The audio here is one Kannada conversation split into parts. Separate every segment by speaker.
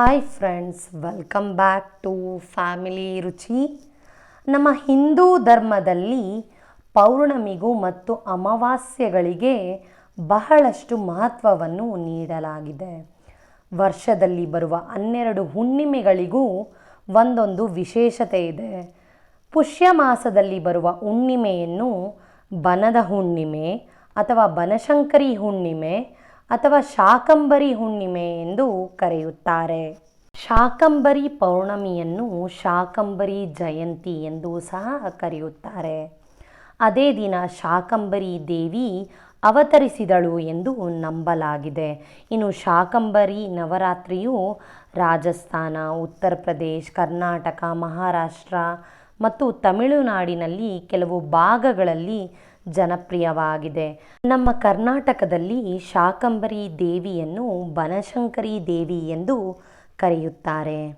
Speaker 1: Hi friends welcome back to family Ruchi ನಮ್ಮ ಹಿಂದೂ ಧರ್ಮದಲ್ಲಿ ಪೌರ್ಣಮಿಗೂ ಮತ್ತು ಅಮಾವಾಸ್ಯೆಗಳಿಗೆ ಬಹಳಷ್ಟು ಮಹತ್ವವನ್ನು ನೀಡಲಾಗಿದೆ. ವರ್ಷದಲ್ಲಿ ಬರುವ ಹನ್ನೆರಡು ಹುಣ್ಣಿಮೆಗಳಿಗೂ ಒಂದೊಂದು ವಿಶೇಷತೆ ಇದೆ. ಪುಷ್ಯ ಮಾಸದಲ್ಲಿ ಬರುವ ಹುಣ್ಣಿಮೆಯನ್ನು ಬನದ ಹುಣ್ಣಿಮೆ ಅಥವಾ ಬನಶಂಕರಿ ಹುಣ್ಣಿಮೆ ಅಥವಾ ಶಾಕಂಬರಿ ಹುಣ್ಣಿಮೆ ಎಂದು ಕರೆಯುತ್ತಾರೆ. ಶಾಕಂಬರಿ ಪೌರ್ಣಮಿಯನ್ನು ಶಾಕಂಬರಿ ಜಯಂತಿ ಎಂದು ಸಹ ಕರೆಯುತ್ತಾರೆ. ಅದೇ ದಿನ ಶಾಕಂಬರಿ ದೇವಿ ಅವತರಿಸಿದಳು ಎಂದು ನಂಬಲಾಗಿದೆ. ಇನ್ನು ಶಾಕಂಬರಿ ನವರಾತ್ರಿಯು ರಾಜಸ್ಥಾನ, ಉತ್ತರ ಪ್ರದೇಶ್, ಕರ್ನಾಟಕ, ಮಹಾರಾಷ್ಟ್ರ ಮತ್ತು ತಮಿಳುನಾಡಿನಲ್ಲಿ ಕೆಲವು ಭಾಗಗಳಲ್ಲಿ ಜನಪ್ರಿಯವಾಗಿದೆ. ನಮ್ಮ ಕರ್ನಾಟಕದಲ್ಲಿ ಶಾಕಂಬರಿ ದೇವಿಯನ್ನು ಬನಶಂಕರಿ ದೇವಿ ಎಂದು ಕರೆಯುತ್ತಾರೆ.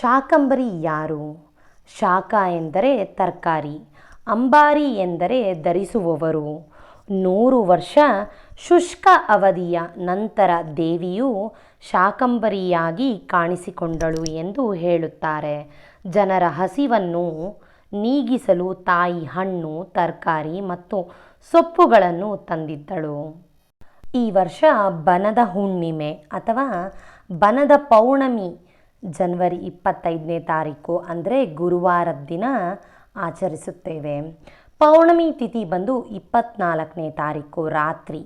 Speaker 1: ಶಾಕಂಬರಿ ಯಾರು? ಶಾಖ ಎಂದರೆ ತರಕಾರಿ, ಅಂಬಾರಿ ಎಂದರೆ ಧರಿಸುವವರು. ನೂರು ವರ್ಷ ಶುಷ್ಕ ಅವಧಿಯ ನಂತರ ದೇವಿಯು ಶಾಕಂಬರಿಯಾಗಿ ಕಾಣಿಸಿಕೊಂಡಳು ಎಂದು ಹೇಳುತ್ತಾರೆ. ಜನರ ಹಸಿವನ್ನು ನೀಗಿಸಲು ತಾಯಿ ಹಣ್ಣು, ತರಕಾರಿ ಮತ್ತು ಸೊಪ್ಪುಗಳನ್ನು ತಂದಿದ್ದಳು. ಈ ವರ್ಷ ಬನದ ಹುಣ್ಣಿಮೆ ಅಥವಾ ಬನದ ಪೌರ್ಣಮಿ, ಜನವರಿ ಇಪ್ಪತ್ತೈದನೇ ತಾರೀಕು ಅಂದರೆ ಗುರುವಾರದ ದಿನ ಆಚರಿಸುತ್ತೇವೆ. ಪೌರ್ಣಮಿ ತಿಥಿ ಬಂದು ಇಪ್ಪತ್ನಾಲ್ಕನೇ ತಾರೀಕು ರಾತ್ರಿ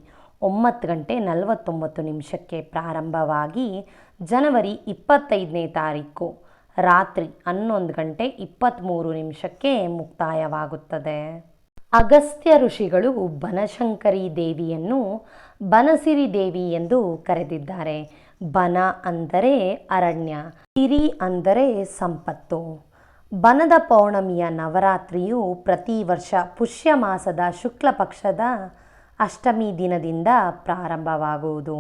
Speaker 1: ಒಂಬತ್ತು ಗಂಟೆ ನಲವತ್ತೊಂಬತ್ತು ನಿಮಿಷಕ್ಕೆ ಪ್ರಾರಂಭವಾಗಿ ಜನವರಿ ಇಪ್ಪತ್ತೈದನೇ ತಾರೀಕು ರಾತ್ರಿ ಹನ್ನೊಂದು ಗಂಟೆ ಇಪ್ಪತ್ತ್ಮೂರು ನಿಮಿಷಕ್ಕೆ ಮುಕ್ತಾಯವಾಗುತ್ತದೆ. ಅಗಸ್ತ್ಯ ಋಷಿಗಳು ಬನಶಂಕರಿ ದೇವಿಯನ್ನು ಬನಸಿರಿ ದೇವಿ ಎಂದು ಕರೆದಿದ್ದಾರೆ. ಬನ ಅಂದರೆ ಅರಣ್ಯ, ಸಿರಿ ಅಂದರೆ ಸಂಪತ್ತು. ಬನದ ಪೌರ್ಣಮಿಯ ನವರಾತ್ರಿಯು ಪ್ರತಿ ವರ್ಷ ಪುಷ್ಯ ಮಾಸದ ಶುಕ್ಲ ಪಕ್ಷದ ಅಷ್ಟಮಿ ದಿನದಿಂದ ಪ್ರಾರಂಭವಾಗುವುದು.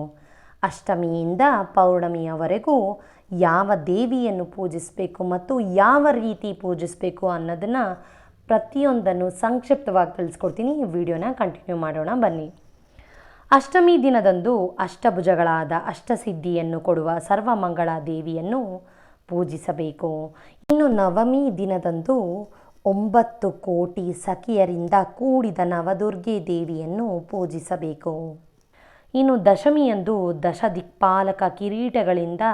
Speaker 1: ಅಷ್ಟಮಿಯಿಂದ ಪೌರ್ಣಮಿಯವರೆಗೂ ಯಾವ ದೇವಿಯನ್ನು ಪೂಜಿಸಬೇಕು ಮತ್ತು ಯಾವ ರೀತಿ ಪೂಜಿಸಬೇಕು ಅನ್ನೋದನ್ನು ಪ್ರತಿಯೊಂದನ್ನು ಸಂಕ್ಷಿಪ್ತವಾಗಿ ತಿಳಿಸ್ಕೊಡ್ತೀನಿ. ವಿಡಿಯೋನ ಕಂಟಿನ್ಯೂ ಮಾಡೋಣ, ಬನ್ನಿ. ಅಷ್ಟಮಿ ದಿನದಂದು ಅಷ್ಟಭುಜಗಳಾದ ಅಷ್ಟಸಿದ್ಧಿಯನ್ನು ಕೊಡುವ ಸರ್ವಮಂಗಳ ದೇವಿಯನ್ನು ಪೂಜಿಸಬೇಕು. ಇನ್ನು ನವಮಿ ದಿನದಂದು ಒಂಬತ್ತು ಕೋಟಿ ಸಖಿಯರಿಂದ ಕೂಡಿದ ನವದುರ್ಗೆ ದೇವಿಯನ್ನು ಪೂಜಿಸಬೇಕು. ಇನ್ನು ದಶಮಿಯಂದು ದಶದಿಕ್ಪಾಲಕ ಕಿರೀಟಗಳಿಂದ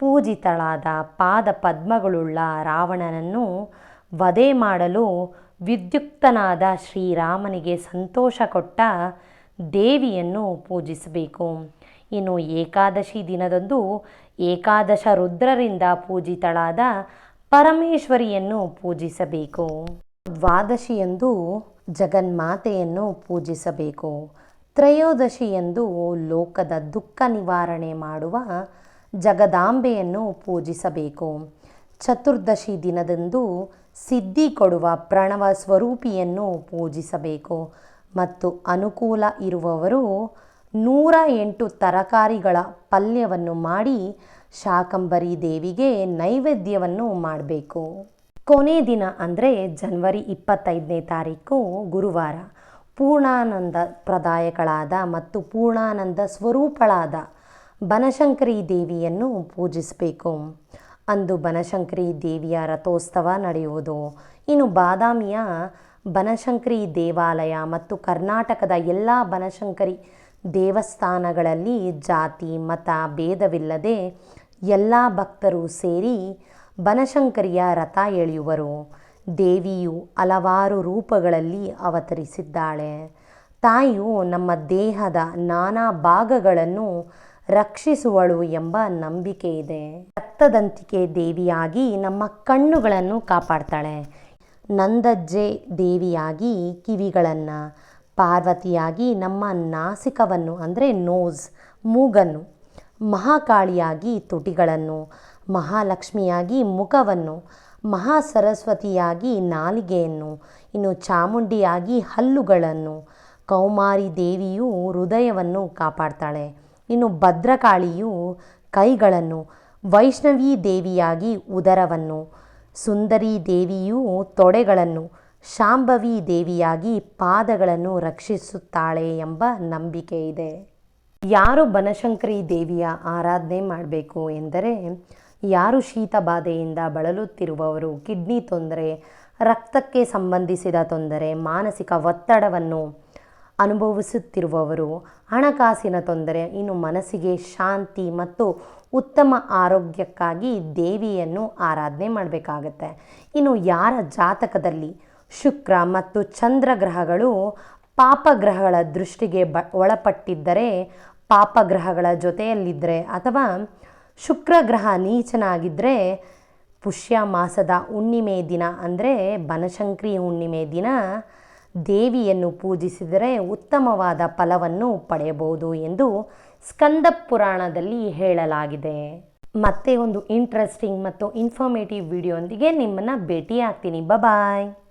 Speaker 1: ಪೂಜಿತಳಾದ ಪಾದ ಪದ್ಮಗಳುಳ್ಳ ರಾವಣನನ್ನು ವಧೆ ಮಾಡಲು ವಿದ್ಯುಕ್ತನಾದ ಶ್ರೀರಾಮನಿಗೆ ಸಂತೋಷ ಕೊಟ್ಟ ದೇವಿಯನ್ನು ಪೂಜಿಸಬೇಕು. ಇನ್ನು ಏಕಾದಶಿ ದಿನದಂದು ಏಕಾದಶ ರುದ್ರರಿಂದ ಪೂಜಿತಳಾದ ಪರಮೇಶ್ವರಿಯನ್ನು ಪೂಜಿಸಬೇಕು. ದ್ವಾದಶಿಯಂದು ಜಗನ್ಮಾತೆಯನ್ನು ಪೂಜಿಸಬೇಕು. ತ್ರಯೋದಶಿಯಂದು ಲೋಕದ ದುಃಖ ನಿವಾರಣೆ ಮಾಡುವ ಜಗದಾಂಬೆಯನ್ನು ಪೂಜಿಸಬೇಕು. ಚತುರ್ದಶಿ ದಿನದಂದು ಸಿದ್ಧಿ ಕೊಡುವ ಪ್ರಣವ ಸ್ವರೂಪಿಯನ್ನು ಪೂಜಿಸಬೇಕು. ಮತ್ತು ಅನುಕೂಲ ಇರುವವರು ನೂರ ಎಂಟು ತರಕಾರಿಗಳ ಪಲ್ಯವನ್ನು ಮಾಡಿ ಶಾಕಂಬರಿ ದೇವಿಗೆ ನೈವೇದ್ಯವನ್ನು ಮಾಡಬೇಕು. ಕೊನೆ ದಿನ ಅಂದರೆ ಜನವರಿ ಇಪ್ಪತ್ತೈದನೇ ತಾರೀಕು ಗುರುವಾರ. ಪೂರ್ಣಾನಂದ ಪ್ರದಾಯಗಳಾದ ಮತ್ತು ಪೂರ್ಣಾನಂದ ಸ್ವರೂಪಳಾದ ಬನಶಂಕರಿ ದೇವಿಯನ್ನು ಪೂಜಿಸಬೇಕು. ಅಂದು ಬನಶಂಕರಿ ದೇವಿಯ ರಥೋತ್ಸವ ನಡೆಯುವುದು. ಇನ್ನು ಬಾದಾಮಿಯ ಬನಶಂಕರಿ ದೇವಾಲಯ ಮತ್ತು ಕರ್ನಾಟಕದ ಎಲ್ಲ ಬನಶಂಕರಿ ದೇವಸ್ಥಾನಗಳಲ್ಲಿ ಜಾತಿ, ಮತ ಭೇದವಿಲ್ಲದೆ ಎಲ್ಲ ಭಕ್ತರು ಸೇರಿ ಬನಶಂಕರಿಯ ರಥ ಎಳೆಯುವರು. ದೇವಿಯು ಹಲವಾರು ರೂಪಗಳಲ್ಲಿ ಅವತರಿಸಿದ್ದಾಳೆ. ತಾಯಿಯು ನಮ್ಮ ದೇಹದ ನಾನಾ ಭಾಗಗಳನ್ನು ರಕ್ಷಿಸುವಳು ಎಂಬ ನಂಬಿಕೆ ಇದೆ. ರಕ್ತದಂತಿಕೆ ದೇವಿಯಾಗಿ ನಮ್ಮ ಕಣ್ಣುಗಳನ್ನು ಕಾಪಾಡ್ತಾಳೆ. ನಂದಜ್ಜೆ ದೇವಿಯಾಗಿ ಕಿವಿಗಳನ್ನು, ಪಾರ್ವತಿಯಾಗಿ ನಮ್ಮ ನಾಸಿಕವನ್ನು ಅಂದರೆ ನೋಸ್ ಮೂಗನ್ನು, ಮಹಾಕಾಳಿಯಾಗಿ ತುಟಿಗಳನ್ನು, ಮಹಾಲಕ್ಷ್ಮಿಯಾಗಿ ಮುಖವನ್ನು ಮಹಾ ಸರಸ್ವತಿಯಾಗಿ ನಾಲಿಗೆಯನ್ನು, ಇನ್ನು ಚಾಮುಂಡಿಯಾಗಿ ಹಲ್ಲುಗಳನ್ನು. ಕೌಮಾರಿ ದೇವಿಯು ಹೃದಯವನ್ನು ಕಾಪಾಡ್ತಾಳೆ. ಇನ್ನು ಭದ್ರಕಾಳಿಯು ಕೈಗಳನ್ನು, ವೈಷ್ಣವಿ ದೇವಿಯಾಗಿ ಉದರವನ್ನು. ಸುಂದರಿ ದೇವಿಯು ತೊಡೆಗಳನ್ನು, ಶಾಂಭವಿ ದೇವಿಯಾಗಿ ಪಾದಗಳನ್ನು ರಕ್ಷಿಸುತ್ತಾಳೆ ಎಂಬ ನಂಬಿಕೆ ಇದೆ. ಯಾರು ಬನಶಂಕರಿ ದೇವಿಯ ಆರಾಧನೆ ಮಾಡಬೇಕು ಎಂದರೆ ಯಾರು ಶೀತ ಬಾಧೆಯಿಂದ ಬಳಲುತ್ತಿರುವವರು? ಕಿಡ್ನಿ ತೊಂದರೆ, ರಕ್ತಕ್ಕೆ ಸಂಬಂಧಿಸಿದ ತೊಂದರೆ, ಮಾನಸಿಕ ಒತ್ತಡವನ್ನು ಅನುಭವಿಸುತ್ತಿರುವವರು, ಹಣಕಾಸಿನ ತೊಂದರೆ, ಇನ್ನು ಮನಸ್ಸಿಗೆ ಶಾಂತಿ ಮತ್ತು ಉತ್ತಮ ಆರೋಗ್ಯಕ್ಕಾಗಿ ದೇವಿಯನ್ನು ಆರಾಧನೆ ಮಾಡಬೇಕಾಗತ್ತೆ. ಇನ್ನು ಯಾರ ಜಾತಕದಲ್ಲಿ ಶುಕ್ರ ಮತ್ತು ಚಂದ್ರ ಗ್ರಹಗಳು ಪಾಪಗ್ರಹಗಳ ದೃಷ್ಟಿಗೆ ಬ, ಒಳಪಟ್ಟಿದ್ದರೆ ಪಾಪಗ್ರಹಗಳ ಜೊತೆಯಲ್ಲಿದ್ದರೆ ಅಥವಾ ಶುಕ್ರ ಗ್ರಹ ನೀಚನಾಗಿದ್ದರೆ ಪುಷ್ಯ ಮಾಸದ ಹುಣ್ಣಿಮೆ ದಿನ ಅಂದರೆ ಬನಶಂಕರಿ ಹುಣ್ಣಿಮೆ ದಿನ ದೇವಿಯನ್ನು ಪೂಜಿಸಿದರೆ ಉತ್ತಮವಾದ ಫಲವನ್ನು ಪಡೆಯಬಹುದು ಎಂದು ಸ್ಕಂದ ಪುರಾಣದಲ್ಲಿ ಹೇಳಲಾಗಿದೆ. ಮತ್ತೆ ಒಂದು ಇಂಟ್ರೆಸ್ಟಿಂಗ್ ಮತ್ತು ಇನ್ಫಾರ್ಮೇಟಿವ್ ವಿಡಿಯೋಂದಿಗೆ ನಿಮ್ಮನ್ನು ಭೇಟಿಯಾಗ್ತೀನಿ. ಬಬಾಯ್ ಬಾಯ್